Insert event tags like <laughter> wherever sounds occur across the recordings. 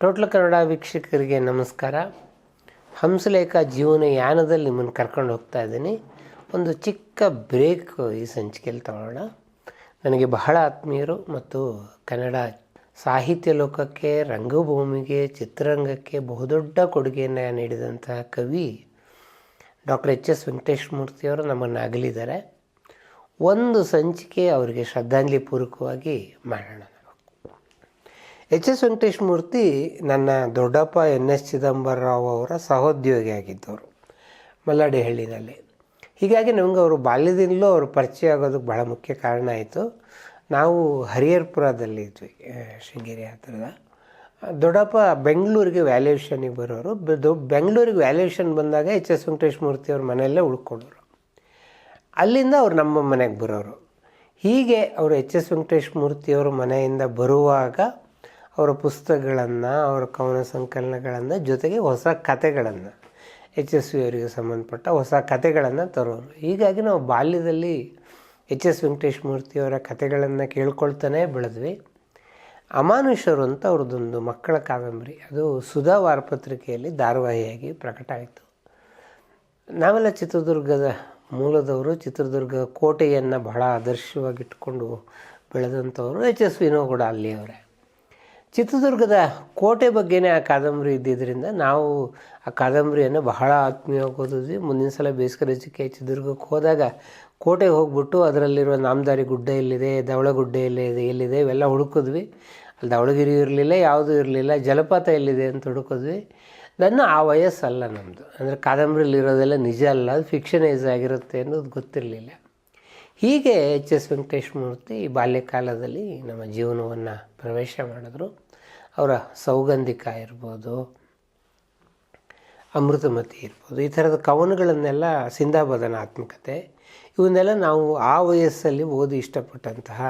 Total Kannada ವೀಕ್ಷಕರಿಗೆ ನಮಸ್ಕಾರ. ಹಂಸಲೇಖ ಜೀವನ ಯಾನದಲ್ಲಿ ನಿಮ್ಮನ್ನು ಕರ್ಕೊಂಡು ಹೋಗ್ತಾ ಇದ್ದೀನಿ. ಒಂದು ಚಿಕ್ಕ ಬ್ರೇಕ್ ಈ ಸಂಚಿಕೆಯಲ್ಲಿ ತಗೊಳ್ಳೋಣ. ನನಗೆ ಬಹಳ ಆತ್ಮೀಯರು ಮತ್ತು ಕನ್ನಡ ಸಾಹಿತ್ಯ ಲೋಕಕ್ಕೆ, ರಂಗಭೂಮಿಗೆ, ಚಿತ್ರರಂಗಕ್ಕೆ ಬಹುದೊಡ್ಡ ಕೊಡುಗೆಯನ್ನು ನೀಡಿದಂತಹ ಕವಿ ಡಾಕ್ಟರ್ ಎಚ್. ಎಸ್. ವೆಂಕಟೇಶ್ ಮೂರ್ತಿಯವರು ನಮ್ಮನ್ನು ಅಗಲಿದ್ದಾರೆ ಒಂದು ಸಂಚಿಕೆ ಅವರಿಗೆ ಶ್ರದ್ಧಾಂಜಲಿ ಪೂರ್ವಕವಾಗಿ ಮಾಡೋಣ. ಎಚ್ ಎಸ್ ವೆಂಕಟೇಶ್ ಮೂರ್ತಿ ನನ್ನ ದೊಡ್ಡಪ್ಪ ಎನ್ ಎಸ್ ಚಿದಂಬರರಾವ್ ಅವರ ಸಹೋದ್ಯೋಗಿ ಆಗಿದ್ದವರು ಮಲ್ಲಾಡಿಹಳ್ಳಿನಲ್ಲಿ. ಹೀಗಾಗಿ ನಮಗೆ ಅವರು ಬಾಲ್ಯದಿಂದಲೂ ಅವರು ಪರಿಚಯ ಆಗೋದಕ್ಕೆ ಬಹಳ ಮುಖ್ಯ ಕಾರಣ ಆಯಿತು. ನಾವು ಹರಿಹರ್ಪುರದಲ್ಲಿ ಇದ್ವಿ ಶೃಂಗೇರಿ ಹತ್ತಿರದ. ದೊಡ್ಡಪ್ಪ ಬೆಂಗಳೂರಿಗೆ ವ್ಯಾಲ್ಯೂಷನಿಗೆ ಬರೋರು. ಬೆಂಗಳೂರಿಗೆ ವ್ಯಾಲ್ಯೂಷನ್ ಬಂದಾಗ ಎಚ್ ಎಸ್ ವೆಂಕಟೇಶ್ ಮೂರ್ತಿ ಅವ್ರ ಮನೆಯಲ್ಲೇ ಉಳ್ಕೊಂಡರು. ಅಲ್ಲಿಂದ ಅವ್ರು ನಮ್ಮ ಮನೆಗೆ ಬರೋರು. ಹೀಗೆ ಅವರು ಎಚ್ ಎಸ್ ವೆಂಕಟೇಶ್ ಮೂರ್ತಿಯವರು ಮನೆಯಿಂದ ಬರುವಾಗ ಅವರ ಪುಸ್ತಕಗಳನ್ನು, ಅವರ ಕವನ ಸಂಕಲನಗಳನ್ನು, ಜೊತೆಗೆ ಹೊಸ ಕತೆಗಳನ್ನು ಎಚ್ ಎಸ್ ವಿ ಅವರಿಗೆ ಸಂಬಂಧಪಟ್ಟ ಹೊಸ ಕತೆಗಳನ್ನು ತರೋರು. ಹೀಗಾಗಿ ನಾವು ಬಾಲ್ಯದಲ್ಲಿ ಎಚ್ ಎಸ್ ವೆಂಕಟೇಶ್ ಮೂರ್ತಿಯವರ ಕಥೆಗಳನ್ನು ಕೇಳ್ಕೊಳ್ತಾನೆ ಬೆಳೆದ್ವಿ. ಅಮಾನುಷರು ಅಂತ ಅವ್ರದ್ದೊಂದು ಮಕ್ಕಳ ಕಾದಂಬರಿ. ಅದು ಸುಧಾ ವಾರಪತ್ರಿಕೆಯಲ್ಲಿ ಧಾರಾವಾಹಿಯಾಗಿ ಪ್ರಕಟ ಆಯಿತು. ನಾವೆಲ್ಲ ಚಿತ್ರದುರ್ಗದ ಮೂಲದವರು. ಚಿತ್ರದುರ್ಗ ಕೋಟೆಯನ್ನು ಬಹಳ ಆದರ್ಶವಾಗಿಟ್ಕೊಂಡು ಬೆಳೆದಂಥವರು ಎಚ್ ಎಸ್ ವಿನೋ ಕೂಡ ಅಲ್ಲಿಯವರೇ. ಚಿತ್ರದುರ್ಗದ ಕೋಟೆ ಬಗ್ಗೆನೇ ಆ ಕಾದಂಬರಿ ಇದ್ದಿದ್ದರಿಂದ ನಾವು ಆ ಕಾದಂಬರಿಯನ್ನು ಬಹಳ ಆತ್ಮೀಯವಾಗಿ ಓದಿದ್ವಿ. ಮುಂದಿನ ಸಲ ಬೇಸಿಗೆ ರಜಕ್ಕೆ ಚಿತ್ರದುರ್ಗಕ್ಕೆ ಹೋದಾಗ ಕೋಟೆಗೆ ಹೋಗ್ಬಿಟ್ಟು ಅದರಲ್ಲಿರುವ ನಾಮದಾರಿ ಗುಡ್ಡ ಎಲ್ಲಿದೆ, ಧವಳಗುಡ್ಡ ಎಲ್ಲಿದೆ ಎಲ್ಲಿದೆ ಇವೆಲ್ಲ ಹುಡುಕಿದ್ವಿ. ಅಲ್ಲಿ ಧವಳಗಿರಿ ಇರಲಿಲ್ಲ, ಯಾವುದೂ ಇರಲಿಲ್ಲ, ಜಲಪಾತ ಎಲ್ಲಿದೆ ಅಂತ ಹುಡುಕಿದ್ವಿ. ನನ್ನ ಆ ವಯಸ್ಸಲ್ಲ ನಮ್ಮದು ಅಂದರೆ ಕಾದಂಬರಿಲಿರೋದೆಲ್ಲ ನಿಜ ಅಲ್ಲ, ಅದು ಫಿಕ್ಷನೈಸ್ ಆಗಿರುತ್ತೆ ಅನ್ನೋದು ಗೊತ್ತಿರಲಿಲ್ಲ. ಹೀಗೆ ಎಚ್ ಎಸ್ ವೆಂಕಟೇಶ್ ಮೂರ್ತಿ ಬಾಲ್ಯಕಾಲದಲ್ಲಿ ನಮ್ಮ ಜೀವನವನ್ನು ಪ್ರವೇಶ ಮಾಡಿದ್ರು. ಅವರ ಸೌಗಂಧಿಕ ಇರ್ಬೋದು, ಅಮೃತಮತಿ ಇರ್ಬೋದು, ಈ ಥರದ ಕವನಗಳನ್ನೆಲ್ಲ ಸಿಂಧಾಬದನ ಆತ್ಮಕತೆ ಇವನ್ನೆಲ್ಲ ನಾವು ಆ ವಯಸ್ಸಲ್ಲಿ ಓದಿ ಇಷ್ಟಪಟ್ಟಂತಹ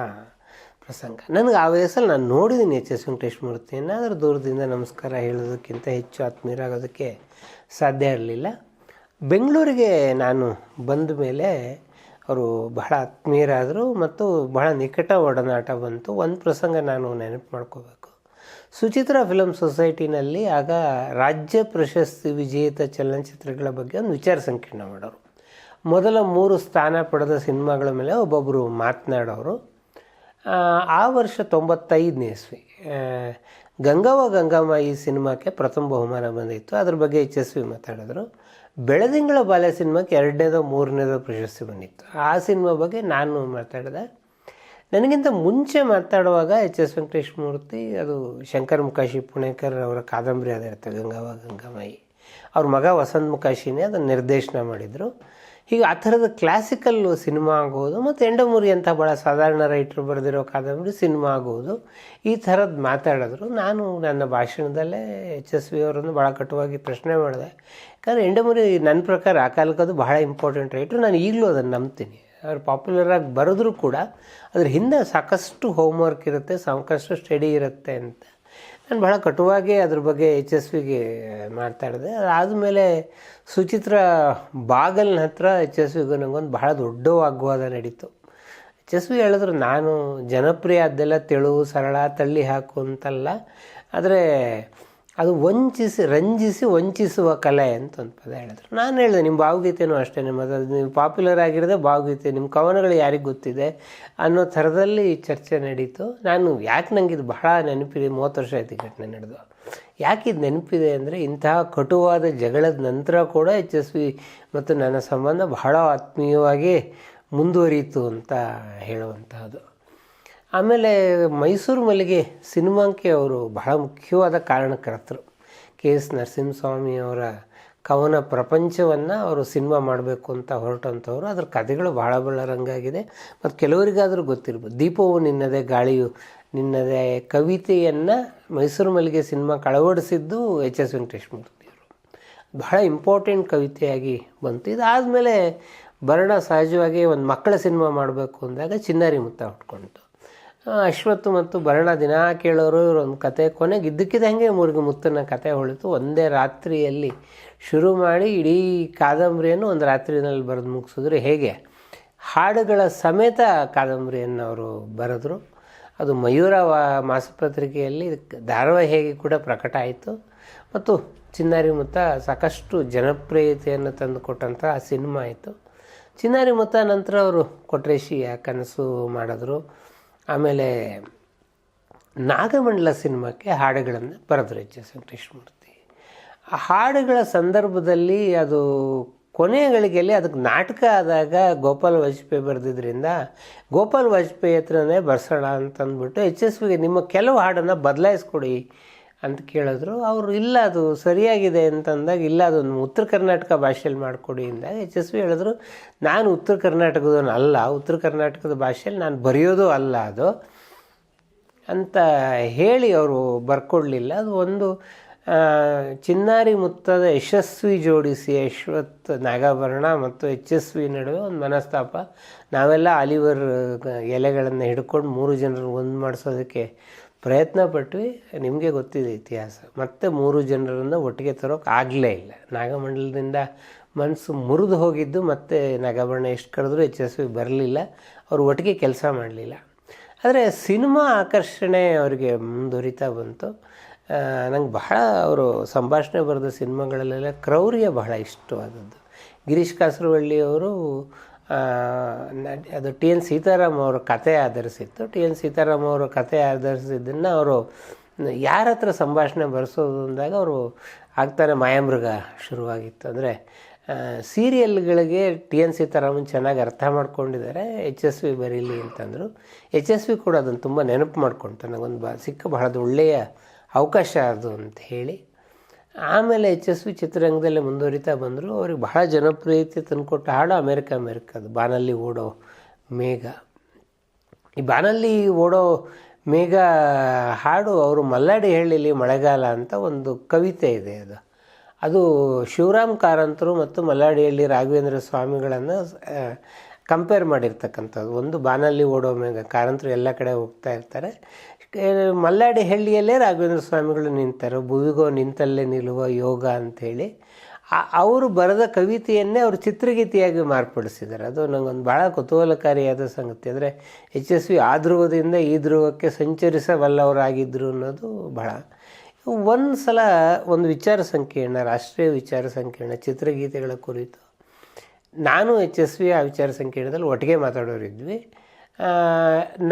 ಪ್ರಸಂಗ. ನನಗೆ ಆ ವಯಸ್ಸಲ್ಲಿ ನಾನು ನೋಡಿದ್ದೀನಿ ಎಚ್ ಎಸ್ ವೆಂಕಟೇಶ್ ಮೂರ್ತಿಯನ್ನು ಅದರ ದೂರದಿಂದ ನಮಸ್ಕಾರ ಹೇಳೋದಕ್ಕಿಂತ ಹೆಚ್ಚು ಆತ್ಮೀಯರಾಗೋದಕ್ಕೆ ಸಾಧ್ಯ ಇರಲಿಲ್ಲ. ಬೆಂಗಳೂರಿಗೆ ನಾನು ಬಂದ ಮೇಲೆ ಅವರು ಬಹಳ ಆತ್ಮೀಯರಾದರು ಮತ್ತು ಬಹಳ ನಿಕಟ ಒಡನಾಟ ಬಂತು. ಒಂದು ಪ್ರಸಂಗ ನಾನು ನೆನಪು ಮಾಡ್ಕೋಬೇಕು. ಸುಚಿತ್ರ ಫಿಲಮ್ ಸೊಸೈಟಿನಲ್ಲಿ ಆಗ ರಾಜ್ಯ ಪ್ರಶಸ್ತಿ ವಿಜೇತ ಚಲನಚಿತ್ರಗಳ ಬಗ್ಗೆ ಒಂದು ವಿಚಾರ ಸಂಕಿರಣ ಮಾಡೋರು. ಮೊದಲ ಮೂರು ಸ್ಥಾನ ಪಡೆದ ಸಿನಿಮಾಗಳ ಮೇಲೆ ಒಬ್ಬೊಬ್ಬರು ಮಾತನಾಡೋರು. ಆ, ವರ್ಷ ತೊಂಬತ್ತೈದನೇ ಇಸ್ವಿ. ಗಂಗವ ಗಂಗವ್ವ ಗಂಗಮ್ಮ ಈ ಸಿನಿಮಾಕ್ಕೆ ಪ್ರಥಮ ಬಹುಮಾನ ಬಂದಿತ್ತು. ಅದ್ರ ಬಗ್ಗೆ ಎಚ್ ಎಸ್ ವಿ ಮಾತಾಡಿದ್ರು. ಬೆಳದಿಂಗಳ ಬಾಲ್ಯ ಸಿನಿಮಾಕ್ಕೆ ಎರಡನೇದೋ ಮೂರನೇದೋ ಪ್ರಶಸ್ತಿ ಬಂದಿತ್ತು. ಆ ಸಿನಿಮಾ ಬಗ್ಗೆ ನಾನು ಮಾತಾಡಿದೆ ನನಗಿಂತ ಮುಂಚೆ ಮಾತಾಡುವಾಗ ಎಚ್ ಎಸ್ ವೆಂಕಟೇಶ್ ಮೂರ್ತಿ, ಅದು ಶಂಕರ್ ಮುಖಾಶಿ ಪುಣೇಕರ್ ಅವರ ಕಾದಂಬರಿ ಅದಿರುತ್ತೆ ಗಂಗಾವ ಗಂಗಾಮಾಯಿ. ಅವ್ರ ಮಗ ವಸಂತ್ ಮುಕಾಶಿನೇ ಅದನ್ನು ನಿರ್ದೇಶನ ಮಾಡಿದರು. ಹೀಗೆ ಆ ಥರದ ಕ್ಲಾಸಿಕಲ್ ಸಿನಿಮಾ ಆಗೋದು ಮತ್ತು ಎಂಡಮೂರಿ ಅಂತ ಭಾಳ ಸಾಧಾರಣ ರೈಟ್ರು ಬರೆದಿರೋ ಕಾದಂಬರಿ ಸಿನಿಮಾ ಆಗೋದು. ಈ ಥರದ್ದು ಮಾತಾಡಿದ್ರು. ನಾನು ನನ್ನ ಭಾಷಣದಲ್ಲೇ ಎಚ್ ಎಸ್ ವಿ ಅವರನ್ನು ಭಾಳ ಕಟುವಾಗಿ ಪ್ರಶ್ನೆ ಮಾಡಿದೆ. ಯಾಕಂದರೆ ಎಂಡಮೂರಿ ನನ್ನ ಪ್ರಕಾರ ಆ ಕಾಲಕ್ಕೆ ಬಹಳ ಇಂಪಾರ್ಟೆಂಟ್ ರೈಟ್ರು ನಾನು ಈಗಲೂ ಅದನ್ನು ನಂಬ್ತೀನಿ. ಅವ್ರು ಪಾಪ್ಯುಲರಾಗಿ ಬರೆದ್ರೂ ಕೂಡ ಅದ್ರ ಹಿಂದೆ ಸಾಕಷ್ಟು ಹೋಮ್ವರ್ಕ್ ಇರುತ್ತೆ, ಸಾಕಷ್ಟು ಸ್ಟಡಿ ಇರುತ್ತೆ ಅಂತ. ನಾನು ಭಾಳ ಕಟುವಾಗಿ ಅದ್ರ ಬಗ್ಗೆ ಎಚ್ ಎಸ್ ವಿಗೆ ಮಾತಾಡಿದೆ ಅದಾದಮೇಲೆ ಸುಚಿತ್ರ ಬಾಗಲ್ನ ಹತ್ರ ಎಚ್ ಎಸ್ ವಿಗೂ ನನಗೊಂದು ಬಹಳ ದೊಡ್ಡ ವಾಗ್ವಾದ ನಡೀತು. ಎಚ್ ಎಸ್ ವಿ ಹೇಳಿದ್ರು, ನಾನು ಜನಪ್ರಿಯ, ಅದೆಲ್ಲ ತೆಳು, ಸರಳ, ತಳ್ಳಿ ಹಾಕು ಅಂತಲ್ಲ. ಆದರೆ ಅದು ವಂಚಿಸಿ, ರಂಜಿಸಿ, ವಂಚಿಸುವ ಕಲೆ ಅಂತ ಒಂದು ಪದ ಹೇಳಿದ್ರು. ನಾನು ಹೇಳಿದೆ ನಿಮ್ಮ ಭಾವಗೀತೆನೂ ಅಷ್ಟೇ ಮತ್ತು ಅದು ನೀವು ಪಾಪ್ಯುಲರ್ ಆಗಿರೋದೆ ಭಾವಗೀತೆ ನಿಮ್ಮ ಕವನಗಳು ಯಾರಿಗೆ ಗೊತ್ತಿದೆ ಅನ್ನೋ ಥರದಲ್ಲಿ ಚರ್ಚೆ ನಡೀತು. ನಾನು ಯಾಕೆ ನನಗೆ ಇದು ಬಹಳ ನೆನಪಿದೆ, ಮೂವತ್ತು ವರ್ಷ ಆಯ್ತು ಘಟನೆ ನಡೆದು. ಯಾಕೆ ಇದು ನೆನಪಿದೆ ಅಂದರೆ ಇಂತಹ ಕಟುವಾದ ಜಗಳದ ನಂತರ ಕೂಡ ಎಚ್ ಎಸ್ ವಿ ಮತ್ತು ನನ್ನ ಸಂಬಂಧ ಬಹಳ ಆತ್ಮೀಯವಾಗಿ ಮುಂದುವರಿಯಿತು ಅಂತ ಹೇಳುವಂತಹದ್ದು. ಆಮೇಲೆ ಮೈಸೂರು ಮಲ್ಲಿಗೆ ಸಿನಿಮಾಕ್ಕೆ ಅವರು ಬಹಳ ಮುಖ್ಯವಾದ ಕಾರಣಕರ್ತರು. ಕೆ ಎಸ್ ನರಸಿಂಹಸ್ವಾಮಿ ಅವರ ಕವನ ಪ್ರಪಂಚವನ್ನು ಅವರು ಸಿನಿಮಾ ಮಾಡಬೇಕು ಅಂತ ಹೊರಟಂಥವ್ರು ಅದ್ರ ಕಥೆಗಳು ಬಹಳ ಬಹಳ ರಂಗಾಗಿದೆ ಮತ್ತು ಕೆಲವರಿಗಾದರೂ ಗೊತ್ತಿರ್ಬೋದು. ದೀಪವು ನಿನ್ನದೇ ಗಾಳಿಯು ನಿನ್ನದೇ ಕವಿತೆಯನ್ನು ಮೈಸೂರು ಮಲ್ಲಿಗೆ ಸಿನಿಮಾ ಕಳವಡಿಸಿದ್ದು ಎಚ್ ಎಸ್ ವೆಂಕಟೇಶ್ ಮೂರ್ತಿಯವರು ಬಹಳ ಇಂಪಾರ್ಟೆಂಟ್ ಕವಿತೆಯಾಗಿ ಬಂತು. ಇದಾದಮೇಲೆ ಬರಣ ಸಹಜವಾಗಿ ಒಂದು ಮಕ್ಕಳ ಸಿನಿಮಾ ಮಾಡಬೇಕು ಅಂದಾಗ ಚಿನ್ನಾರಿ ಮುತ್ತ ಹುಟ್ಕೊಳ್ತು ಆ, ಅಶ್ವತ್ಥ್ ಮತ್ತು ಭರಣ ದಿನ ಕೇಳೋರು ಒಂದು ಕತೆ. ಕೊನೆಗೆ ಇದ್ದಕ್ಕಿದ್ದಂಗೆ ಮೂರಿಗೆ ಮುತ್ತನ ಕತೆ ಹೊಳಿತು. ಒಂದೇ ರಾತ್ರಿಯಲ್ಲಿ ಶುರು ಮಾಡಿ ಇಡೀ ಕಾದಂಬರಿಯನ್ನು ಒಂದು ರಾತ್ರಿನಲ್ಲಿ ಬರೆದು ಮುಗಿಸಿದ್ರು ಹೇಗೆ? ಹಾಡುಗಳ ಸಮೇತ ಕಾದಂಬರಿಯನ್ನು ಅವರು ಬರೆದರು. ಅದು ಮಯೂರ ಮಾಸಪತ್ರಿಕೆಯಲ್ಲಿ ಧಾರಾವಾಹಿಯಾಗಿ ಕೂಡ ಪ್ರಕಟ ಆಯಿತು. ಮತ್ತು ಚಿನ್ನಾರಿ ಮುತ್ತ ಸಾಕಷ್ಟು ಜನಪ್ರಿಯತೆಯನ್ನು ತಂದುಕೊಟ್ಟಂಥ ಸಿನಿಮಾ ಆಯಿತು. ಚಿನ್ನಾರಿ ಮುತ್ತ ನಂತರ ಅವರು ಕೊಟ್ರೇಶಿಯ ಕನಸು ಮಾಡಿದ್ರು. ಆಮೇಲೆ ನಾಗಮಂಡಲ ಸಿನಿಮಾಕ್ಕೆ ಹಾಡುಗಳನ್ನು ಬರೆದ್ರು ಎಚ್ ಎಸ್ ಆ ಹಾಡುಗಳ ಸಂದರ್ಭದಲ್ಲಿ ಅದು ಕೊನೆಯ ಗಳಿಗೆಯಲ್ಲಿ ಅದಕ್ಕೆ ನಾಟಕ ಆದಾಗ ಗೋಪಾಲ್ ವಾಜಪೇಯಿ ಬರೆದಿದ್ದರಿಂದ ಗೋಪಾಲ್ ವಾಜಪೇಯಿ ಹತ್ರನೇ ಬರ್ಸೋಣ ಅಂತಂದ್ಬಿಟ್ಟು ಎಚ್ ಎಸ್ ವಿಗೆ ನಿಮ್ಮ ಕೆಲವು ಹಾಡನ್ನು ಬದಲಾಯಿಸ್ಕೊಡಿ ಅಂತ ಕೇಳಿದ್ರು, ಅವರು ಇಲ್ಲ, ಅದು ಸರಿಯಾಗಿದೆ ಅಂತಂದಾಗ, ಇಲ್ಲ, ಅದೊಂದು ಉತ್ತರ ಕರ್ನಾಟಕ ಭಾಷೆಯಲ್ಲಿ ಮಾಡಿಕೊಡಿ ಅಂದಾಗ ಎಚ್ ಎಸ್ ವಿ ಹೇಳಿದ್ರು, ನಾನು ಉತ್ತರ ಕರ್ನಾಟಕದವನು ಅಲ್ಲ, ಉತ್ತರ ಕರ್ನಾಟಕದ ಭಾಷೆಯಲ್ಲಿ ನಾನು ಬರೆಯೋದು ಅಲ್ಲ ಅದು. ಅಂತ ಹೇಳಿ ಅವರು ಬರ್ಕೊಡ್ಲಿಲ್ಲ. ಅದು ಒಂದು ಚಿನ್ನಾರಿ ಮುತ್ತದ ಯಶಸ್ವಿ ಜೋಡಿಸಿ ಯಶ್ವತ್ ನಾಗಾಭರಣ ಮತ್ತು ಯಶಸ್ವಿ ನಡುವೆ ಒಂದು ಮನಸ್ತಾಪ. ನಾವೆಲ್ಲ ಆಲಿವರ್ ಎಲೆಗಳನ್ನು ಹಿಡ್ಕೊಂಡು ಮೂರು ಜನರು ಒಂದು ಮಾಡಿಸೋದಕ್ಕೆ ಪ್ರಯತ್ನ ಪಟ್ವಿ ನಿಮಗೆ ಗೊತ್ತಿದೆ ಇತಿಹಾಸ. ಮತ್ತೆ ಮೂರು ಜನರನ್ನು ಒಟ್ಟಿಗೆ ತರೋಕೆ ಆಗಲೇ ಇಲ್ಲ. ನಾಗಮಂಡಲದಿಂದ ಮನಸ್ಸು ಮುರಿದು ಹೋಗಿದ್ದು ಮತ್ತೆ ನಾಗಾಭರಣ ಎಷ್ಟು ಕರೆದ್ರೂ ಯಶಸ್ವಿ ಬರಲಿಲ್ಲ. ಅವರು ಒಟ್ಟಿಗೆ ಕೆಲಸ ಮಾಡಲಿಲ್ಲ. ಆದರೆ ಸಿನಿಮಾ ಆಕರ್ಷಣೆ ಅವರಿಗೆ ಮುಂದುವರಿತಾ ಬಂತು. ನಂಗೆ ಬಹಳ ಅವರು ಸಂಭಾಷಣೆ ಬರೆದ ಸಿನಿಮಾಗಳಲ್ಲೆಲ್ಲ ಕ್ರೌರ್ಯ ಬಹಳ ಇಷ್ಟವಾದದ್ದು. ಗಿರೀಶ್ ಕಾಸರವಳ್ಳಿ ಅವರು ಆ, ನ- ಅದು ಟಿ ಎನ್ ಸೀತಾರಾಮ್ ಅವರ ಕತೆ ಆಧರಿಸಿತ್ತು. ಟಿ ಎನ್ ಸೀತಾರಾಮ್ ಅವರ ಕತೆ ಆಧರಿಸಿದ್ದನ್ನು ಅವರು, ಯಾರ ಹತ್ರ ಸಂಭಾಷಣೆ ಬರೆಸೋದು ಅಂದಾಗ ಅವರು ಆಗ್ತಾನೆ ಮಾಯಾಮೃಗ ಶುರುವಾಗಿತ್ತು. ಅಂದರೆ ಸೀರಿಯಲ್ಗಳಿಗೆ ಟಿ ಎನ್ ಸೀತಾರಾಮನ್ ಚೆನ್ನಾಗಿ ಅರ್ಥ ಮಾಡ್ಕೊಂಡಿದ್ದಾರೆ. ಎಚ್ ಎಸ್ ವಿ ಬರೀಲಿ ಅಂತಂದರು. ಎಚ್ ಎಸ್ ವಿ ಕೂಡ ಅದನ್ನು ತುಂಬ ನೆನಪು ಮಾಡ್ಕೊಳ್ತಾರೆ. ನನಗೊಂದು ಬ, ಸಿಕ್ಕ ಬಹಳ ಒಳ್ಳೆಯ ಅವಕಾಶ ಅದು ಅಂತ ಹೇಳಿ ಆಮೇಲೆ ಎಚ್ ಎಸ್ ವಿ ಚಿತ್ರರಂಗದಲ್ಲೇ ಮುಂದುವರಿತಾ ಬಂದರು. ಅವ್ರಿಗೆ ಬಹಳ ಜನಪ್ರಿಯತೆ ತಂದುಕೊಟ್ಟ ಹಾಡು ಅಮೇರಿಕ ಅಮೇರಿಕದು ಬಾನಲ್ಲಿ ಓಡೋ ಮೇಘ. ಈ ಬಾನಲ್ಲಿ ಓಡೋ ಮೇಘ ಹಾಡು ಅವರು ಮಲ್ಲಾಡಿ ಹಳ್ಳಿಲಿ ಮಳೆಗಾಲ ಅಂತ ಒಂದು ಕವಿತೆ ಇದೆ ಅದು. ಅದು ಶಿವರಾಮ್ ಕಾರಂತರು ಮತ್ತು ಮಲ್ಲಾಡಿಹಳ್ಳಿ ರಾಘವೇಂದ್ರ ಸ್ವಾಮಿಗಳನ್ನು ಕಂಪೇರ್ ಮಾಡಿರ್ತಕ್ಕಂಥದ್ದು. ಒಂದು ಬಾನಲ್ಲಿ ಓಡೋ ಮೇಘ, ಕಾರಂತರು ಎಲ್ಲ ಕಡೆ ಹೋಗ್ತಾ ಇರ್ತಾರೆ. ಮಲ್ಲಾಡಿ ಹಳ್ಳಿಯಲ್ಲೇ ರಾಘವೇಂದ್ರ ಸ್ವಾಮಿಗಳು ನಿಂತಾರೆ. ಭುವಿಗೋ ನಿಂತಲ್ಲೇ ನಿಲ್ಲುವ ಯೋಗ ಅಂಥೇಳಿ. ಅವರು ಬರೆದ ಕವಿತೆಯನ್ನೇ ಅವರು ಚಿತ್ರಗೀತೆಯಾಗಿ ಮಾರ್ಪಡಿಸಿದ್ದಾರೆ. ಅದು ನನಗೊಂದು ಭಾಳ ಕುತೂಹಲಕಾರಿಯಾದ ಸಂಗತಿ. ಅಂದರೆ ಎಚ್ ಎಸ್ ವಿ ಆ ಧ್ರುವದಿಂದ ಈ ಧ್ರುವಕ್ಕೆ ಸಂಚರಿಸಬಲ್ಲವರಾಗಿದ್ದರು ಅನ್ನೋದು ಬಹಳ ಒಂದು ಸಲ ಒಂದು ವಿಚಾರ ಸಂಕಿರಣ, ರಾಷ್ಟ್ರೀಯ ವಿಚಾರ ಸಂಕಿರಣ ಚಿತ್ರಗೀತೆಗಳ ಕುರಿತು ನಾನು ಎಚ್ ಎಸ್ ವಿ ಆ ವಿಚಾರ ಸಂಕಿರಣದಲ್ಲಿ ಒಟ್ಟಿಗೆ ಮಾತಾಡೋರಿದ್ವಿ.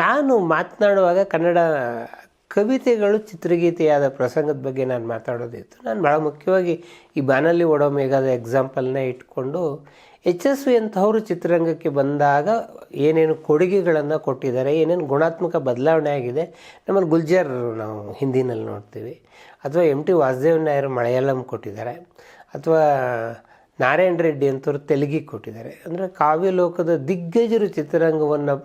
ನಾನು ಮಾತನಾಡುವಾಗ ಕನ್ನಡ ಕವಿತೆಗಳು ಚಿತ್ರಗೀತೆಯಾದ ಪ್ರಸಂಗದ ಬಗ್ಗೆ ನಾನು ಮಾತಾಡೋದಿತ್ತು ನಾನು ಭಾಳ ಮುಖ್ಯವಾಗಿ ಈ ಬಾನಲ್ಲಿ ಓಡೋ ಮೇಘದ ಎಕ್ಸಾಂಪಲ್ನ ಇಟ್ಕೊಂಡು ಎಚ್ ಎಸ್ ವಿ ಅಂಥವರು ಚಿತ್ರರಂಗಕ್ಕೆ ಬಂದಾಗ ಏನೇನು ಕೊಡುಗೆಗಳನ್ನು ಕೊಟ್ಟಿದ್ದಾರೆ, ಏನೇನು ಗುಣಾತ್ಮಕ ಬದಲಾವಣೆ ಆಗಿದೆ, ನಮ್ಮಲ್ಲಿ ಗುಲ್ಜಾರ್ ನಾವು ಹಿಂದಿನಲ್ಲಿ ನೋಡ್ತೀವಿ. ಅಥವಾ ಎಂ ಟಿ ವಾಸುದೇವ್ ನಾಯರ್ ಮಲಯಾಳಂ ಕೊಟ್ಟಿದ್ದಾರೆ. ಅಥವಾ ನಾರಾಯಣ ರೆಡ್ಡಿ ಅಂತವರು ತೆಲುಗಿಗೆ ಕೊಟ್ಟಿದ್ದಾರೆ. ಅಂದರೆ ಕಾವ್ಯಲೋಕದ ದಿಗ್ಗಜರು ಚಿತ್ರರಂಗವನ್ನು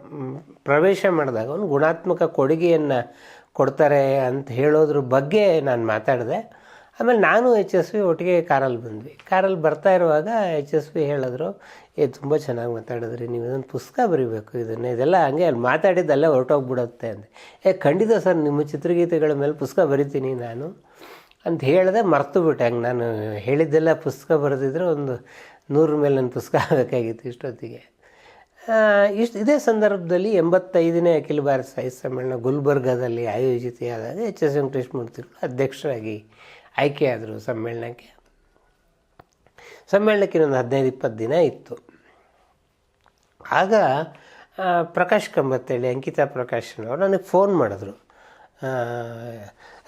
ಪ್ರವೇಶ ಮಾಡಿದಾಗ ಒಂದು ಗುಣಾತ್ಮಕ ಕೊಡುಗೆಯನ್ನು ಕೊಡ್ತಾರೆ ಅಂತ ಹೇಳೋದ್ರ ಬಗ್ಗೆ ನಾನು ಮಾತಾಡಿದೆ. ಆಮೇಲೆ ನಾನು ಎಚ್ ಎಸ್ ವಿ ಒಟ್ಟಿಗೆ ಕಾರಲ್ಲಿ ಬಂದ್ವಿ. ಕಾರಲ್ಲಿ ಬರ್ತಾ ಇರುವಾಗ ಎಚ್ ಎಸ್ ವಿ ಹೇಳಿದ್ರು, ಏ, ತುಂಬ ಚೆನ್ನಾಗಿ ಮಾತಾಡಿದ್ರಿ, ನೀವು ಇದೊಂದು ಪುಸ್ತಕ ಬರೀಬೇಕು, ಇದನ್ನು, ಇದೆಲ್ಲ ಹಂಗೆ ಅಲ್ಲಿ ಮಾತಾಡಿದ್ದಲ್ಲೇ ಹೊರಟೋಗ್ಬಿಡುತ್ತೆ ಅಂದೆ. ಏ, ಖಂಡಿತ ಸರ್, ನಿಮ್ಮ ಚಿತ್ರಗೀತೆಗಳ ಮೇಲೆ ಪುಸ್ತಕ ಬರಿತೀನಿ ನಾನು. ಅಂತ ಹೇಳಿದೆ ಮರ್ತು ಬಿಟ್ಟೆ. ಹಂಗೆ ನಾನು ಹೇಳಿದ್ದೆಲ್ಲ ಪುಸ್ತಕ ಬರೆದಿದ್ರೆ ಒಂದು ನೂರ ಮೇಲೆ ನನ್ನ ಪುಸ್ತಕ <laughs> ಆಗಬೇಕಾಗಿತ್ತು ಇಷ್ಟೊತ್ತಿಗೆ. ಇಷ್ಟು ಇದೇ ಸಂದರ್ಭದಲ್ಲಿ ಎಂಬತ್ತೈದನೇ ಅಖಿಲ ಭಾರತ ಸಾಹಿತ್ಯ ಸಮ್ಮೇಳನ ಗುಲ್ಬರ್ಗಾದಲ್ಲಿ ಆಯೋಜಿತೆಯಾದಾಗ ಎಚ್ ಎಸ್ ವೆಂಕಟೇಶ್ಮೂರ್ತಿಗಳು ಅಧ್ಯಕ್ಷರಾಗಿ ಆಯ್ಕೆಯಾದರು ಸಮ್ಮೇಳನಕ್ಕೆ. ಸಮ್ಮೇಳನಕ್ಕೆ ಇನ್ನೊಂದು ಹದಿನೈದು, ಇಪ್ಪತ್ತು ದಿನ ಇತ್ತು. ಆಗ ಪ್ರಕಾಶ್ ಕಂಬತ್ತೇಳಿ, ಅಂಕಿತಾ ಪ್ರಕಾಶ್ನವರು ನನಗೆ ಫೋನ್ ಮಾಡಿದ್ರು.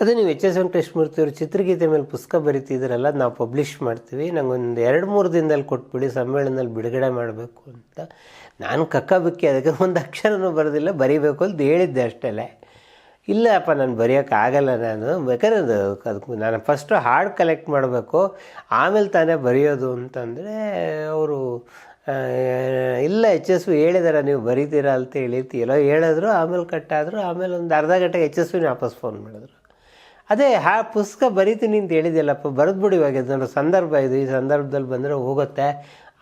ಅದೇ ನೀವು ಎಚ್ ಎಸ್ ವೆಂಕಟೇಶ್ಮೂರ್ತಿ ಅವರು ಚಿತ್ರಗೀತೆ ಮೇಲೆ ಪುಸ್ತಕ ಬರಿತಿದ್ದೀರಲ್ಲ ನಾವು ಪಬ್ಲಿಷ್ ಮಾಡ್ತೀವಿ. ನಂಗೊಂದು ಎರಡು ಮೂರು ದಿನದಲ್ಲಿ ಕೊಟ್ಬಿಡಿ, ಸಮ್ಮೇಳನದಲ್ಲಿ ಬಿಡುಗಡೆ ಮಾಡಬೇಕು ಅಂತ. ನಾನು ಕಕ್ಕಬಿಕ್ಕಿ, ಅದಕ್ಕೆ ಒಂದು ಅಕ್ಷರನೂ ಬರೋದಿಲ್ಲ, ಬರೀಬೇಕು ಅಂತ ಹೇಳಿದ್ದೆ ಅಷ್ಟೇ ಇಲ್ಲಪ್ಪ, ನಾನು ಬರೆಯೋಕ್ಕಾಗಲ್ಲ ನಾನು. ಬೇಕಾದ್ರೆ ಅದು ಅದಕ್ಕೆ ನಾನು ಫಸ್ಟು ಹಾಡು ಕಲೆಕ್ಟ್ ಮಾಡಬೇಕು, ಆಮೇಲೆ ತಾನೇ ಬರೆಯೋದು ಅಂತಂದರೆ, ಅವರು ಇಲ್ಲ, ಎಚ್ ಎಸ್ ವಿ ಹೇಳಿದಾರ, ನೀವು ಬರೀತೀರಾ ಅಂತ ಹೇಳಿ ಎಲ್ಲೋ ಹೇಳಿದ್ರು, ಆಮೇಲೆ ಕಟ್ಟಾದರು, ಆಮೇಲೆ ಒಂದು ಅರ್ಧ ಗಂಟೆಗೆ ಎಚ್ ಎಸ್ ವಿನ ವಾಪಸ್ ಫೋನ್ ಮಾಡಿದ್ರು. ಅದೇ, ಹಾ, ಪುಸ್ತಕ ಬರಿತೀನಿ ಅಂತ ಹೇಳಿದ್ಯಲ್ಲಪ್ಪ, ಬರೆದ್ಬಿಡಿ ಇವಾಗ ಇದೊಂದು ಸಂದರ್ಭ ಇದು, ಈ ಸಂದರ್ಭದಲ್ಲಿ ಬಂದರೆ ಹೋಗುತ್ತೆ.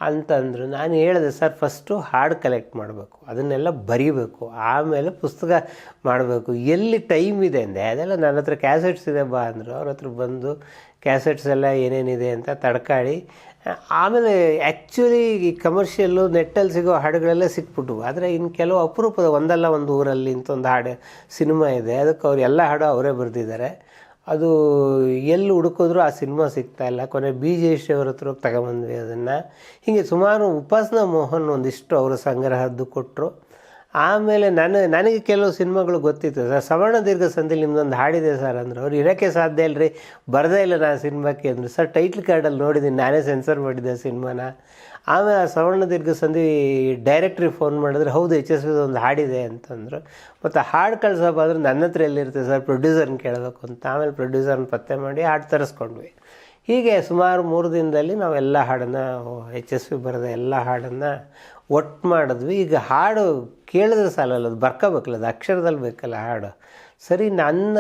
ಅಂತಂದರು. ನಾನು ಹೇಳಿದೆ, ಸರ್, ಫಸ್ಟು ಹಾಡು ಕಲೆಕ್ಟ್ ಮಾಡಬೇಕು. ಅದನ್ನೆಲ್ಲ ಬರೀಬೇಕು. ಆಮೇಲೆ ಪುಸ್ತಕ ಮಾಡಬೇಕು. ಎಲ್ಲಿ ಟೈಮ್ ಇದೆ ಅಂದೆ, ಅದೆಲ್ಲ ನನ್ನ ಹತ್ರ ಕ್ಯಾಸೆಟ್ಸ್ ಇದೆ ಬಾ ಅಂದರು. ಅವ್ರ ಹತ್ರ ಬಂದು ಕ್ಯಾಸೆಟ್ಸ್ ಎಲ್ಲ ಏನೇನಿದೆ ಅಂತ ತಡ್ಕಾಡಿ ಆಮೇಲೆ ಆ್ಯಕ್ಚುಲಿ ಈ ಕಮರ್ಷಿಯಲ್ಲು ನೆಟ್ಟಲ್ಲಿ ಸಿಗೋ ಹಾಡುಗಳೆಲ್ಲ ಸಿಕ್ಬಿಟ್ಟು ಆದರೆ ಇನ್ನು ಕೆಲವು ಅಪರೂಪದ ಒಂದಲ್ಲ ಒಂದು ಊರಲ್ಲಿ ಇಂಥ ಒಂದು ಹಾಡು ಸಿನಿಮಾ ಇದೆ. ಅದಕ್ಕೆ ಅವ್ರು ಎಲ್ಲ ಹಾಡು ಅವರೇ ಬರೆದಿದ್ದಾರೆ. ಅದು ಎಲ್ಲಿ ಹುಡುಕಿದ್ರು ಆ ಸಿನಿಮಾ ಸಿಗ್ತಾ ಇಲ್ಲ. ಕೊನೆ ಬಿ ಜಯಶ್ರೀ ಹತ್ರ ಹೋಗಿ ತಗೊಂಬಂದ್ವಿ ಅದನ್ನು. ಹೀಗೆ ಸುಮಾರು ಉಪಾಸನಾ ಮೋಹನ್ ಒಂದಿಷ್ಟು ಅವರ ಸಂಗ್ರಹದ್ದು ಕೊಟ್ಟರು ಆಮೇಲೆ ನಾನು ನನಗೆ ಕೆಲವು ಸಿನಿಮಾಗಳು ಗೊತ್ತಿತ್ತು. ಸರ್ ಸವರ್ಣ ದೀರ್ಘ ಸಂಧಿಲಿ ನಿಮ್ದೊಂದು ಹಾಡಿದೆ ಸರ್ ಅಂದರು. ಅವ್ರು ಇರೋಕ್ಕೆ ಸಾಧ್ಯ ಇಲ್ಲ ರೀ ಬರದೇ ಇಲ್ಲ ನಾನು ಸಿನಿಮಾಕ್ಕೆ ಅಂದರು. ಸರ್ ಟೈಟ್ಲ್ ಕಾರ್ಡಲ್ಲಿ ನೋಡಿದ್ದೀನಿ ನಾನೇ ಸೆನ್ಸರ್ ಮಾಡಿದ್ದೆ ಸಿನಿಮಾನ. ಆಮೇಲೆ ಆ ಸವರ್ಣ ದೀರ್ಘ ಸಂಧಿ ಡೈರೆಕ್ಟ್ರಿಗೆ ಫೋನ್ ಮಾಡಿದ್ರೆ, ಹೌದು ಎಚ್ ಎಸ್ ಒಂದು ಹಾಡಿದೆ ಅಂತಂದರು. ಮತ್ತು ಹಾಡು ಕಳ್ಸೋಬಾದ್ರೆ ನನ್ನ ಹತ್ರ ಎಲ್ಲಿರುತ್ತೆ ಸರ್? ಪ್ರೊಡ್ಯೂಸರ್ನ ಕೇಳಬೇಕು ಅಂತ. ಆಮೇಲೆ ಪ್ರೊಡ್ಯೂಸರ್ನ ಪತ್ತೆ ಮಾಡಿ ಹಾಡು ತರಿಸ್ಕೊಂಡ್ವಿ. ಹೀಗೆ ಸುಮಾರು ಮೂರು ದಿನದಲ್ಲಿ ನಾವೆಲ್ಲ ಹಾಡನ್ನು ಎಚ್ ಎಸ್ ವಿ ಬರೆದ ಎಲ್ಲ ಹಾಡನ್ನು ಒಟ್ಟು ಮಾಡಿದ್ವಿ. ಈಗ ಹಾಡು ಕೇಳಿದ್ರೆ ಸಾಲಲ್ಲ, ಅದು ಬರ್ಕೋಬೇಕಲ್ಲ, ಅದು ಅಕ್ಷರದಲ್ಲಿ ಬೇಕಲ್ಲ ಹಾಡು. ಸರಿ, ನನ್ನ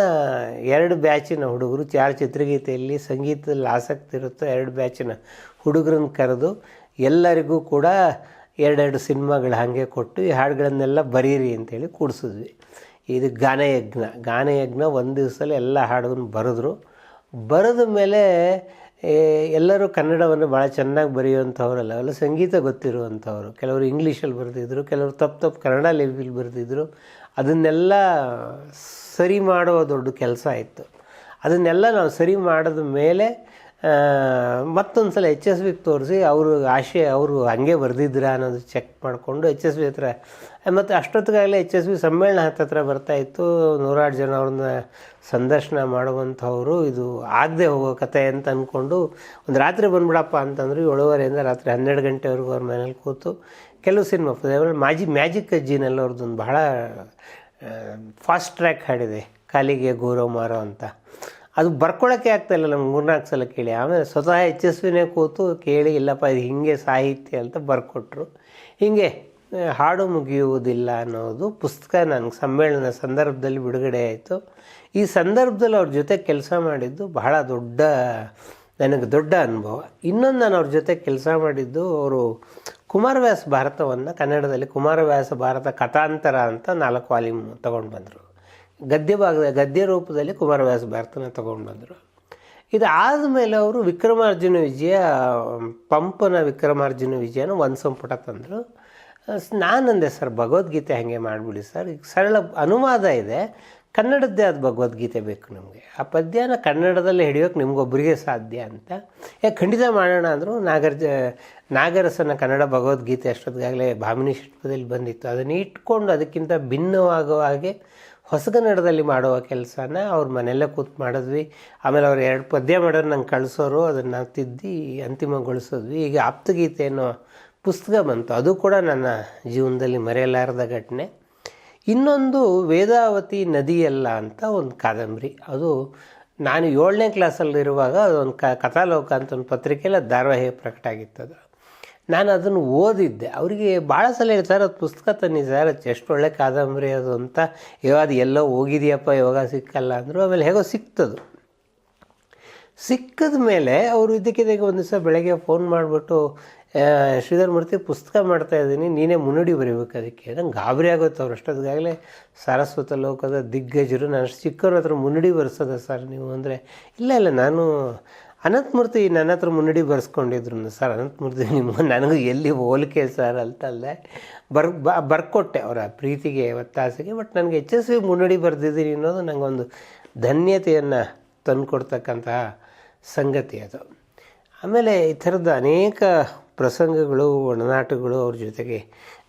ಎರಡು ಬ್ಯಾಚಿನ ಹುಡುಗರು ಯಾರು ಚಿತ್ರಗೀತೆಯಲ್ಲಿ ಸಂಗೀತದಲ್ಲಿ ಆಸಕ್ತಿ ಇರುತ್ತೋ, ಎರಡು ಬ್ಯಾಚಿನ ಹುಡುಗರನ್ನ ಕರೆದು ಎಲ್ಲರಿಗೂ ಕೂಡ ಎರಡೆರಡು ಸಿನಿಮಾಗಳು ಹಾಗೆ ಕೊಟ್ಟು ಈ ಹಾಡುಗಳನ್ನೆಲ್ಲ ಬರೀರಿ ಅಂತೇಳಿ ಕೂಡಿಸಿದ್ವಿ. ಇದು ಗಾನಯಜ್ಞ. ಗಾನಯಜ್ಞ, ಒಂದು ದಿವಸದಲ್ಲಿ ಎಲ್ಲ ಹಾಡುಗಳನ್ನು ಬರೆದ್ರು. ಬರೆದ ಮೇಲೆ ಎಲ್ಲರೂ ಕನ್ನಡವನ್ನು ಭಾಳ ಚೆನ್ನಾಗಿ ಬರೆಯುವಂಥವ್ರಲ್ಲ. ಅವೆಲ್ಲ ಸಂಗೀತ ಗೊತ್ತಿರುವಂಥವ್ರು. ಕೆಲವರು ಇಂಗ್ಲೀಷಲ್ಲಿ ಬರೆದಿದ್ರು, ಕೆಲವರು ತಪ್ಪು ತಪ್ಪು ಕನ್ನಡ ಲೆವೆಲ್ ಬರೆದಿದ್ರು. ಅದನ್ನೆಲ್ಲ ಸರಿ ಮಾಡುವ ದೊಡ್ಡ ಕೆಲಸ ಇತ್ತು. ಅದನ್ನೆಲ್ಲ ನಾವು ಸರಿ ಮಾಡಿದ ಮೇಲೆ ಮತ್ತೊಂದು ಸಲ ಎಚ್ ಎಸ್ ವಿಗೆ ತೋರಿಸಿ ಅವರು ಆಶೆ, ಅವರು ಹಂಗೆ ಬರೆದಿದ್ರ ಅನ್ನೋದು ಚೆಕ್ ಮಾಡಿಕೊಂಡು ಎಚ್ ಎಸ್ ಬಿ ಹತ್ರ. ಮತ್ತು ಅಷ್ಟೊತ್ತಿಗಾಗಲೇ ಎಚ್ ಎಸ್ ಬಿ ಸಮ್ಮೇಳನ ಹತ್ತತ್ರ ಬರ್ತಾಯಿತ್ತು ನೂರಾರು ಜನ ಅವ್ರನ್ನ ಸಂದರ್ಶನ ಮಾಡುವಂಥವ್ರು. ಇದು ಆಗದೆ ಹೋಗೋ ಕತೆ ಅಂತ ಅಂದ್ಕೊಂಡು ಒಂದು ರಾತ್ರಿ ಬಂದ್ಬಿಡಪ್ಪ ಅಂತಂದ್ರು ಏಳುವರೆಯಿಂದ ರಾತ್ರಿ ಹನ್ನೆರಡು ಗಂಟೆವರೆಗೂ ಅವ್ರ ಮನೇಲಿ ಕೂತು ಕೆಲವು ಸಿನಿಮಾ ಮಾಜಿ, ಮ್ಯಾಜಿಕ್ ಅಜ್ಜಿನಲ್ಲಿ ಅವ್ರದ್ದೊಂದು ಬಹಳ ಫಾಸ್ಟ್ ಟ್ರ್ಯಾಕ್ ಹಾಡಿದೆ. ಕಾಲಿಗೆ ಗೌರವ ಮಾರೋ ಅಂತ. ಅದು ಬರ್ಕೊಳ್ಳೋಕ್ಕೆ ಆಗ್ತಾಯಿಲ್ಲ ನಮ್ಗೆ ಮೂರ್ನಾಲ್ಕು ಸಲ ಕೇಳಿ. ಆಮೇಲೆ ಸ್ವತಃ ವಿನೇ ಕೂತು ಕೇಳಿ, ಇಲ್ಲಪ್ಪ, ಇದು ಹಿಂಗೆ ಸಾಹಿತ್ಯ ಅಂತ ಬರ್ಕೊಟ್ರು. ಹೀಗೆ ಹಾಡು ಮುಗಿಯುವುದಿಲ್ಲ ಅನ್ನೋದು ಪುಸ್ತಕ ನನಗೆ ಸಮ್ಮೇಳನ ಸಂದರ್ಭದಲ್ಲಿ ಬಿಡುಗಡೆ ಆಯಿತು. ಈ ಸಂದರ್ಭದಲ್ಲಿ ಅವ್ರ ಜೊತೆ ಕೆಲಸ ಮಾಡಿದ್ದು ಬಹಳ ದೊಡ್ಡ, ನನಗೆ ದೊಡ್ಡ ಅನುಭವ. ಇನ್ನೊಂದು ನಾನು ಅವ್ರ ಜೊತೆ ಕೆಲಸ ಮಾಡಿದ್ದು, ಅವರು ಕುಮಾರವ್ಯಾಸ ಭಾರತವನ್ನು, ಕನ್ನಡದಲ್ಲಿ ಕುಮಾರವ್ಯಾಸ ಭಾರತ ಕಥಾಂತರ ಅಂತ ನಾಲ್ಕು ವಾಲ್ಯೂಮ್ ತೊಗೊಂಡು ಬಂದರು. ಗದ್ಯ ಭಾಗದ ಗದ್ಯ ರೂಪದಲ್ಲಿ ಕುಮಾರವ್ಯಾಸ ಭಾರತನ ತಗೊಂಡು ಬಂದರು ಇದಾದ ಮೇಲೆ ಅವರು ವಿಕ್ರಮಾರ್ಜುನ ವಿಜಯ, ಪಂಪನ ವಿಕ್ರಮಾರ್ಜುನ ವಿಜಯನ ಒಂದು ಸಂಪುಟ ತಂದರು. ನಾನಂದೆ ಸರ್, ಭಗವದ್ಗೀತೆ ಹಾಗೆ ಮಾಡಿಬಿಡಿ ಸರ್. ಈಗ ಸರಳ ಅನುವಾದ ಇದೆ. ಕನ್ನಡದ್ದೇ ಆದ ಭಗವದ್ಗೀತೆ ಬೇಕು ನಮಗೆ. ಆ ಪದ್ಯನ ಕನ್ನಡದಲ್ಲಿ ಹಿಡಿಯೋಕೆ ನಿಮಗೊಬ್ಬರಿಗೆ ಸಾಧ್ಯ ಅಂತ. ಯಾಕೆ ಖಂಡಿತ ಮಾಡೋಣ ಅಂದರು. ನಾಗರ್ಜ ನಾಗರಸನ ಕನ್ನಡ ಭಗವದ್ಗೀತೆ ಅಷ್ಟೊತ್ತಿಗಾಗಲೇ ಭಾಮಿನಿ ಶಿಲ್ಪದಲ್ಲಿ ಬಂದಿತ್ತು. ಅದನ್ನು ಇಟ್ಕೊಂಡು ಅದಕ್ಕಿಂತ ಭಿನ್ನವಾಗುವ ಹಾಗೆ ಹೊಸಗನ್ನಡದಲ್ಲಿ ಮಾಡುವ ಕೆಲಸನ ಅವ್ರ ಮನೆಯಲ್ಲೇ ಕೂತು ಮಾಡಿದ್ವಿ. ಆಮೇಲೆ ಅವ್ರು ಎರಡು ಪದ್ಯ ಮಾಡೋರು ನಂಗೆ ಕಳಿಸೋರು, ಅದನ್ನು ತಿದ್ದಿ ಅಂತಿಮಗೊಳಿಸಿದ್ವಿ. ಈಗ ಆಪ್ತಗೀತೆ ಅನ್ನೋ ಪುಸ್ತಕ ಬಂತು. ಅದು ಕೂಡ ನನ್ನ ಜೀವನದಲ್ಲಿ ಮರೆಯಲಾರದ ಘಟನೆ. ಇನ್ನೊಂದು ವೇದಾವತಿ ನದಿಯಲ್ಲ ಅಂತ ಒಂದು ಕಾದಂಬರಿ. ಅದು ನಾನು ಏಳನೇ ಕ್ಲಾಸಲ್ಲಿರುವಾಗ ಅದೊಂದು ಕ, ಕಥಾಲೋಕ ಅಂತ ಒಂದು ಪತ್ರಿಕೆಯಲ್ಲಿ ಧಾರಾವಾಹಿ ಪ್ರಕಟ ಆಗಿತ್ತು ಅದು. ನಾನು ಅದನ್ನು ಓದಿದ್ದೆ. ಅವರಿಗೆ ಭಾಳ ಸಲ ಹೇಳ್ತಾರೆ ಅದು ಪುಸ್ತಕ ತನ್ನಿ, ಸರ್, ಅದು ಎಷ್ಟು ಒಳ್ಳೆ ಕಾದಂಬರಿ ಅದು ಅಂತ. ಯಾವ ಅದು ಎಲ್ಲೋ ಹೋಗಿದೆಯಪ್ಪ ಇವಾಗ ಸಿಕ್ಕಲ್ಲ. ಅಂದರು, ಆಮೇಲೆ ಹೇಗೋ ಸಿಕ್ತದು. ಸಿಕ್ಕಿದ ಮೇಲೆ ಅವರು ಇದಕ್ಕಿದಾಗ ಒಂದು ದಿವಸ ಬೆಳಗ್ಗೆ ಫೋನ್ ಮಾಡಿಬಿಟ್ಟು ಶ್ರೀಧರ್ ಮೂರ್ತಿ, ಪುಸ್ತಕ ಮಾಡ್ತಾ ಇದ್ದೀನಿ, ನೀನೇ ಮುನ್ನುಡಿ ಬರೀಬೇಕು ಅದಕ್ಕೆ. ನಂಗೆ ಗಾಬರಿ ಆಗುತ್ತೆ ಅವ್ರು ಅಷ್ಟೊತ್ತಿಗಾಗಲೇ. ಸಾರಸ್ವತ ಲೋಕದ ದಿಗ್ಗಜರು, ನಾನು ಅಷ್ಟು ಚಿಕ್ಕವ್ರ ಹತ್ರ ಮುನ್ನುಡಿ ಬರೆಸೋದ ಸರ್ ನೀವು ಅಂದರೆ, ಇಲ್ಲ ಇಲ್ಲ, ನಾನು ಅನಂತಮೂರ್ತಿ ನನ್ನ ಹತ್ರ ಮುನ್ನಡಿ ಬರೆಸ್ಕೊಂಡಿದ್ರು ಸರ್. ಅನಂತಮೂರ್ತಿ ನಿಮ್ಮ ನನಗೂ ಎಲ್ಲಿ ಹೋಲಿಕೆ ಸರ್ ಅಂತಲ್ಲದೆ ಬರ್ ಬರ್ಕೊಟ್ಟೆ ಅವರ ಪ್ರೀತಿಗೆ ಒತ್ತಾಸೆಗೆ, ಬಟ್ ನನಗೆ ಎಚ್ ಎಸ್ ವಿ ಮುನ್ನಡಿ ಬರೆದಿದ್ದೀನಿ ಅನ್ನೋದು ನನಗೊಂದು ಧನ್ಯತೆಯನ್ನು ತಂದುಕೊಡ್ತಕ್ಕಂತಹ ಸಂಗತಿ ಅದು. ಆಮೇಲೆ ಈ ಥರದ ಅನೇಕ ಪ್ರಸಂಗಗಳು, ಒಡನಾಟಗಳು ಅವ್ರ ಜೊತೆಗೆ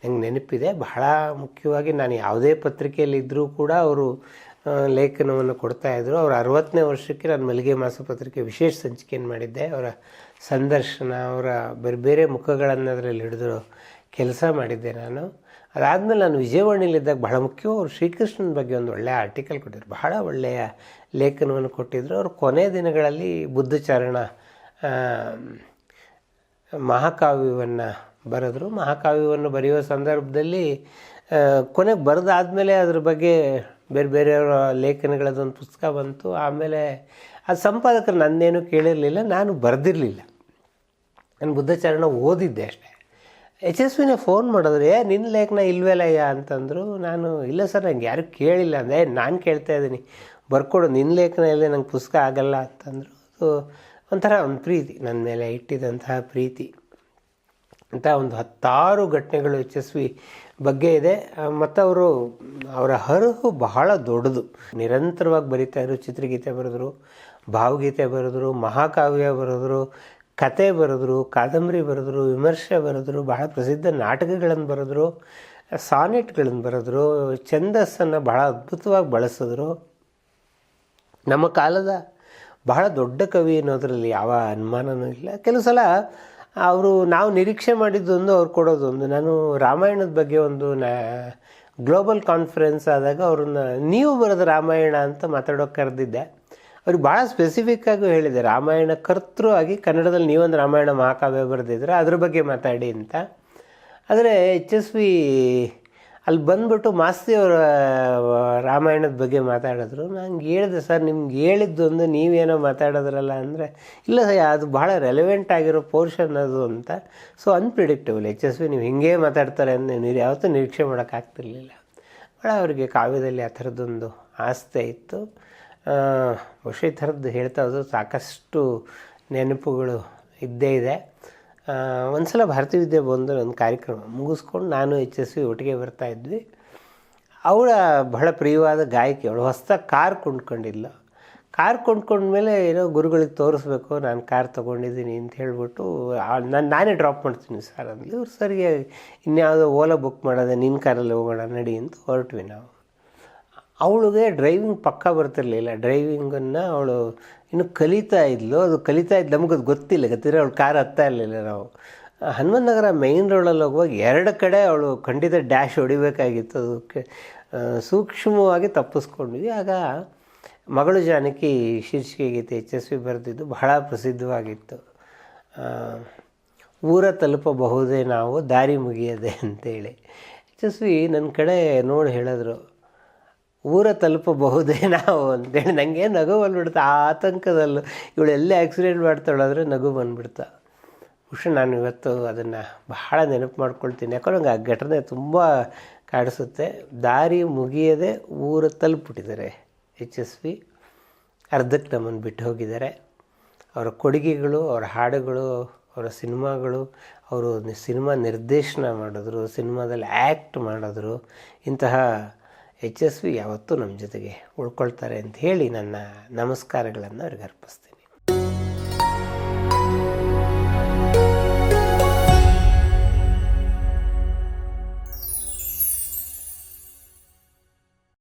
ನನಗೆ ನೆನಪಿದೆ. ಬಹಳ ಮುಖ್ಯವಾಗಿ ನಾನು ಯಾವುದೇ ಪತ್ರಿಕೆಯಲ್ಲಿದ್ದರೂ ಕೂಡ ಅವರು ಲೇಖನವನ್ನು ಕೊಡ್ತಾಯಿದ್ರು ಅವ್ರ ಅರವತ್ತನೇ ವರ್ಷಕ್ಕೆ ನಾನು ಮಲ್ಲಿಗೆ ಮಾಸಪತ್ರಿಕೆ ವಿಶೇಷ ಸಂಚಿಕೆಯನ್ನು ಮಾಡಿದ್ದೆ. ಅವರ ಸಂದರ್ಶನ, ಅವರ ಬೇರೆ ಬೇರೆ ಮುಖಗಳನ್ನು ಅದರಲ್ಲಿ ಹಿಡಿದು ಕೆಲಸ ಮಾಡಿದ್ದೆ ನಾನು. ಅದಾದಮೇಲೆ ನಾನು ವಿಜಯವಾಣಿಯಲ್ಲಿದ್ದಾಗ ಬಹಳ ಮುಖ್ಯ, ಅವರು ಶ್ರೀಕೃಷ್ಣನ ಬಗ್ಗೆ ಒಂದು ಒಳ್ಳೆಯ ಆರ್ಟಿಕಲ್ ಕೊಟ್ಟಿದ್ರು. ಬಹಳ ಒಳ್ಳೆಯ ಲೇಖನವನ್ನು ಕೊಟ್ಟಿದ್ದರು ಅವರು ಕೊನೆ ದಿನಗಳಲ್ಲಿ ಬುದ್ಧಚರಣ ಮಹಾಕಾವ್ಯವನ್ನು ಬರೆದ್ರು. ಮಹಾಕಾವ್ಯವನ್ನು ಬರೆಯುವ ಸಂದರ್ಭದಲ್ಲಿ ಕೊನೆಗೆ ಬರೆದಾದ್ಮೇಲೆ ಅದ್ರ ಬಗ್ಗೆ ಬೇರೆ ಬೇರೆಯವರ ಲೇಖನಗಳದೊಂದು ಪುಸ್ತಕ ಬಂತು. ಆಮೇಲೆ ಆ ಸಂಪಾದಕರು ನನ್ನೇನು ಕೇಳಿರಲಿಲ್ಲ, ನಾನು ಬರೆದಿರಲಿಲ್ಲ. ನಾನು ಬುದ್ಧಚರಣ ಓದಿದ್ದೆ ಅಷ್ಟೇ. ಎಚ್ ಎಸ್ ವಿನೇ ಫೋನ್ ಮಾಡಿದ್ರೆ ನಿನ್ನ ಲೇಖನ ಇಲ್ವೇಲಯ್ಯ? ಅಂತಂದರು. ನಾನು, ಇಲ್ಲ ಸರ್, ನಂಗೆ ಯಾರು ಕೇಳಿಲ್ಲ ಅಂದರೆ ನಾನು ಕೇಳ್ತಾ ಇದ್ದೀನಿ. ಬರ್ಕೊಡು ನಿನ್ನ ಲೇಖನ ಇಲ್ಲದೆ ನಂಗೆ ಪುಸ್ತಕ ಆಗಲ್ಲ ಅಂತಂದರು. ಅದು ಒಂಥರ ಒಂದು ಪ್ರೀತಿ ನನ್ನ ಮೇಲೆ ಇಟ್ಟಿದ್ದಂತಹ ಪ್ರೀತಿ. ಅಂತ ಒಂದು ಹತ್ತಾರು ಘಟನೆಗಳು ಯಶಸ್ವಿ ಬಗ್ಗೆ ಇದೆ. ಮತ್ತು ಅವರು ಅವರ ಹರಹು ಬಹಳ ದೊಡ್ಡದು. ನಿರಂತರವಾಗಿ ಬರೀತಾ ಇದ್ರು, ಚಿತ್ರಗೀತೆ ಬರೆದ್ರು, ಭಾವಗೀತೆ ಬರೆದ್ರು, ಮಹಾಕಾವ್ಯ ಬರೆದ್ರು, ಕತೆ ಬರೆದ್ರು, ಕಾದಂಬರಿ ಬರೆದ್ರು, ವಿಮರ್ಶೆ ಬರೆದ್ರು, ಬಹಳ ಪ್ರಸಿದ್ಧ ನಾಟಕಗಳನ್ನು ಬರೆದ್ರು, ಸಾನೆಟ್ಗಳನ್ನು ಬರೆದ್ರು, ಛಂದಸ್ಸನ್ನು ಬಹಳ ಅದ್ಭುತವಾಗಿ ಬಳಸಿದ್ರು. ನಮ್ಮ ಕಾಲದ ಬಹಳ ದೊಡ್ಡ ಕವಿ ಅನ್ನೋದರಲ್ಲಿ ಯಾವ ಅನುಮಾನನೂ ಇಲ್ಲ. ಕೆಲವು ಸಲ ಅವರು ನಾವು ನಿರೀಕ್ಷೆ ಮಾಡಿದ್ದೊಂದು ಅವ್ರು ಕೊಡೋದೊಂದು ನಾನು ರಾಮಾಯಣದ ಬಗ್ಗೆ ಒಂದು ಗ್ಲೋಬಲ್ ಕಾನ್ಫರೆನ್ಸ್ ಆದಾಗ ಅವ್ರನ್ನ, ನೀವು ಬರೋದು ರಾಮಾಯಣ ಅಂತ ಮಾತಾಡೋಕೆ ಕರೆದಿದ್ದೆ. ಅವ್ರಿಗೆ ಭಾಳ ಆಗಿ ಹೇಳಿದೆ, ರಾಮಾಯಣ ಕರ್ತೃ ಆಗಿ ಕನ್ನಡದಲ್ಲಿ ನೀವೊಂದು ರಾಮಾಯಣ ಮಹಾಕಾವ್ಯ ಬರೆದಿದ್ರೆ ಅದ್ರ ಬಗ್ಗೆ ಮಾತಾಡಿ ಅಂತ. ಆದರೆ, ಎಚ್ ಎಸ್ ವಿ ಅಲ್ಲಿ ಬಂದ್ಬಿಟ್ಟು ಮಾಸ್ತಿ ಅವರ ರಾಮಾಯಣದ ಬಗ್ಗೆ ಮಾತಾಡಿದ್ರು. ನಂಗೆ ಹೇಳಿದೆ, ಸರ್, ನಿಮ್ಗೆ ಹೇಳಿದ್ದೊಂದು ನೀವೇನೋ ಮಾತಾಡೋದ್ರಲ್ಲ ಅಂದರೆ, ಇಲ್ಲ ಸರ್, ಅದು ಭಾಳ ರೆಲೆವೆಂಟ್ ಆಗಿರೋ ಪೋರ್ಷನ್ ಅದು ಅಂತ. So unpredictable H S V ನೀವು ಹಿಂಗೇ ಮಾತಾಡ್ತಾರೆ ಅಂತ ನೀವು ಯಾವತ್ತೂ ನಿರೀಕ್ಷೆ ಮಾಡೋಕ್ಕಾಗ್ತಿರ್ಲಿಲ್ಲ ಭಾಳ ಅವರಿಗೆ ಕಾವ್ಯದಲ್ಲಿ ಆ ಥರದ್ದೊಂದು ಆಸ್ತೆ ಇತ್ತು. ಬಹುಶಃ ಈ ಥರದ್ದು ಹೇಳ್ತಾ ಹೋದ್ರು ಸಾಕಷ್ಟು ನೆನಪುಗಳು ಇದ್ದೇ ಇದೆ. ಒಂದು ಸಲ ಭಾರತೀಯ ವಿದ್ಯೆ ಬಂದರೆ ಒಂದು ಕಾರ್ಯಕ್ರಮ ಮುಗಿಸ್ಕೊಂಡು ನಾನು ಎಚ್ ಎಸ್ ವಿ ಒಟ್ಟಿಗೆ ಬರ್ತಾ ಇದ್ವಿ. ಅವಳ ಬಹಳ ಪ್ರಿಯವಾದ ಗಾಯಕಿ ಅವಳು. ಹೊಸ ಕಾರ್ ಕೊಂಡ್ಕೊಂಡಿಲ್ಲ ಕಾರ್ ಕೊಂಡ್ಕೊಂಡ್ಮೇಲೆ ಏನೋ ಗುರುಗಳಿಗೆ ತೋರಿಸ್ಬೇಕು, ನಾನು ಕಾರ್ ತೊಗೊಂಡಿದ್ದೀನಿ ಅಂತ ಹೇಳ್ಬಿಟ್ಟು ನಾನು, ನಾನೇ ಡ್ರಾಪ್ ಮಾಡ್ತೀನಿ ಸರ್ ಅಂದ್ಲಿ. ಇವ್ರು ಸರಿಗೆ ಇನ್ಯಾವುದೋ ಓಲಾ ಬುಕ್ ಮಾಡೋದೆ ನಿನ್ನ ಕಾರಲ್ಲಿ ಹೋಗೋಣ ನಡಿ ಅಂತ ಹೊರಟ್ವಿ ನಾವು. ಅವಳಿಗೆ ಡ್ರೈವಿಂಗ್ ಪಕ್ಕ ಬರ್ತಿರಲಿಲ್ಲ. ಡ್ರೈವಿಂಗನ್ನು ಅವಳು ಇನ್ನು ಕಲಿತಾ ಇದ್ಲು. ಅದು ಕಲಿತಾ ಇದ್ದು ನಮಗೆ ಅದು ಗೊತ್ತಿಲ್ಲ. ಗೊತ್ತಿದ್ರೆ ಅವಳು ಕಾರ್ ಹತ್ತಾ ಇರಲಿಲ್ಲ ನಾವು. ಹನುಮಂತ ನಗರ ಮೈನ್ ರೋಡಲ್ಲಿ ಹೋಗುವಾಗ ಎರಡು ಕಡೆ ಅವಳು ಖಂಡಿತ ಡ್ಯಾಶ್ ಹೊಡಿಬೇಕಾಗಿತ್ತು. ಅದಕ್ಕೆ ಸೂಕ್ಷ್ಮವಾಗಿ ತಪ್ಪಿಸ್ಕೊಂಡ್ವಿ ಆಗ ಮಗಳು ಜಾನಕಿ ಶೀರ್ಷಿಕೆ ಗೀತೆ ಎಚ್ ಎಸ್ ವಿ ಬರೆದಿದ್ದು ಬಹಳ ಪ್ರಸಿದ್ಧವಾಗಿತ್ತು. ಊರ ತಲುಪಬಹುದೇ ನಾವು, ದಾರಿ ಮುಗಿಯದೆ ಅಂತೇಳಿ. ಎಚ್ ಎಸ್ ವಿ ನನ್ನ ಕಡೆ ನೋಡಿ ಹೇಳಿದ್ರು. ಊರ ತಲುಪಬಹುದೇ <laughs> ನಾವು ಅಂತೇಳಿ. ನನಗೆ ನಗು ಬಂದ್ಬಿಡ್ತ ಆ ಆತಂಕದಲ್ಲೂ ಇವಳು ಎಲ್ಲೇ ಆಕ್ಸಿಡೆಂಟ್ ಮಾಡ್ತಾಳಾದ್ರೆ ನಗು ಬಂದ್ಬಿಡ್ತಾ. ಬಹುಶಃ ನಾನು ಇವತ್ತು ಅದನ್ನು ಬಹಳ ನೆನಪು ಮಾಡ್ಕೊಳ್ತೀನಿ. ಯಾಕಂದ್ರೆ ನಂಗೆ ಆ ಘಟನೆ ತುಂಬ ಕಾಡಿಸುತ್ತೆ. ದಾರಿ ಮುಗಿಯದೆ ಊರ ತಲುಪಿಬಿಟ್ಟಿದ್ದಾರೆ. ಎಚ್ ಎಸ್ ವಿ ಅರ್ಧಕ್ಕೆ ನಮ್ಮನ್ನು ಬಿಟ್ಟು ಹೋಗಿದ್ದಾರೆ. ಅವರ ಕೊಡುಗೆಗಳು, ಅವರ ಹಾಡುಗಳು, ಅವರ ಸಿನಿಮಾಗಳು, ಅವರು ಸಿನಿಮಾ ನಿರ್ದೇಶನ ಮಾಡಿದ್ರು, ಸಿನಿಮಾದಲ್ಲಿ ಆ್ಯಕ್ಟ್ ಮಾಡಿದ್ರು. ಇಂತಹ ಎಚ್ ಎಸ್ ವಿ ಯಾವತ್ತೂ ನಮ್ಮ ಜೊತೆಗೆ ಉಳ್ಕೊಳ್ತಾರೆ ಅಂತ ಹೇಳಿ ನನ್ನ ನಮಸ್ಕಾರಗಳನ್ನು ಅವ್ರಿಗೆ ಅರ್ಪಿಸ್ತೀನಿ.